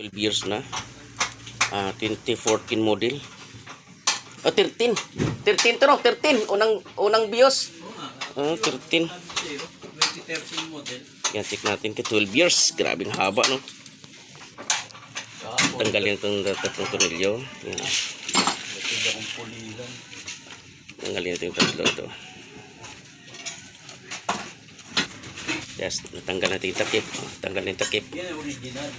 12 years na. Ah, 2014 model. Oh, 13. 13 to no, 13. Unang unang BIOS. Ah, 13. 2013 model. Yan, check natin ka 12 years. Grabe ang haba, no? Tanggalin itong tatlong tornilyo. Yan. Tanggalin ito yung tatlo ito. Yes, natanggal natin yung takip. Tanggalin yung takip.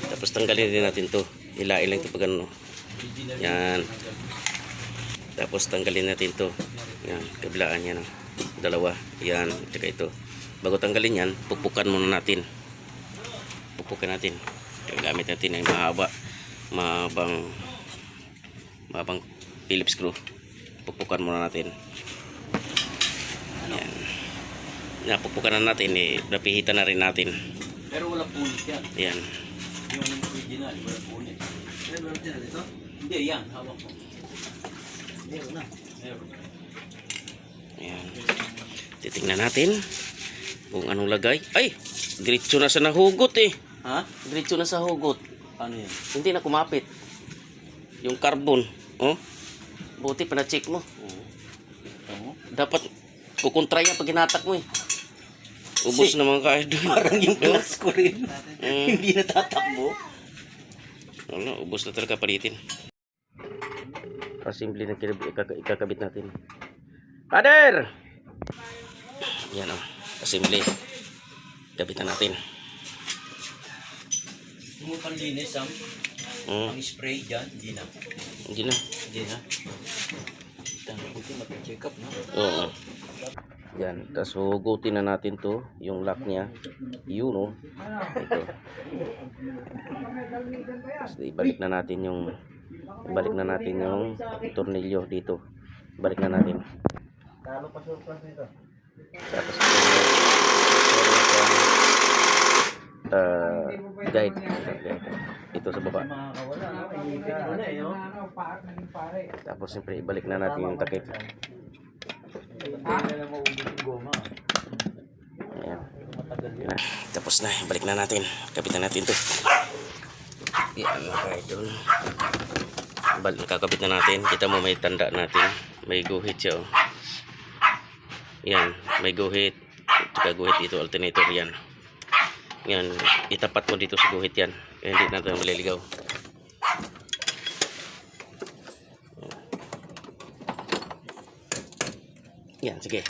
Tapos tanggalin din natin to. Hilain lang ito pag ano. Yan. Tapos tanggalin natin to. Yan, kablaan yan. oh. Dalawa. Yan, tsaka ito. Bago tanggalin yan, pukpukan muna natin. Pukpukan natin. Gamit natin ay mahaba. Mahabang mahabang Phillips screw. Pukpukan muna natin. Yan. Napukpukan na natin eh. Napihitan na rin natin. Pero wala punit yan. Yan. Yung original, wala punit. Pero original ito? Hindi, yan. Hawak mo. Meron na. Meron. Ayan. Titingnan natin kung anong lagay. Ay! Diretso na sa nahugot eh. Ha? Diretso na sa hugot. Ano yan? Hindi na kumapit. Yung carbon. Oh. Buti pa na-check mo. Oo. Dapat kukontra yan pag hinatak mo eh. Ubus na mga kaid doon. Parang yung glass ko rin. Mm. Hindi natatakbo. Wala, ubus na talaga palitin. Pasimple na ikakabit natin. Father! Yan o. Pasimple. Kabit na natin. Yung panlinis, Sam. Mm. Ang spray dyan, hindi na. Hindi na. Hindi na. Tanong ko mag-check up na. Oo. Yan. Tapos hugutin na natin to. Yung lock niya. Yun o. Ito. Tapos ibalik na natin yung ibalik na natin yung tornilyo dito. Balik na natin. Tapos uh, guide. guide. Ito sa baba. Na, eh, no? Tapos siyempre ibalik na natin yung takip. Tapos na, balik na natin. Kapitan natin to. Yan, mga idol. Balik, kakabit na natin. Kita mo may tanda natin. May guhit siya. Oh. Yan, may guhit. Tsaka guhit dito, alternator yan. Yan, itapat mo dito sa guhit yan. Kaya hindi natin maliligaw. 点这个。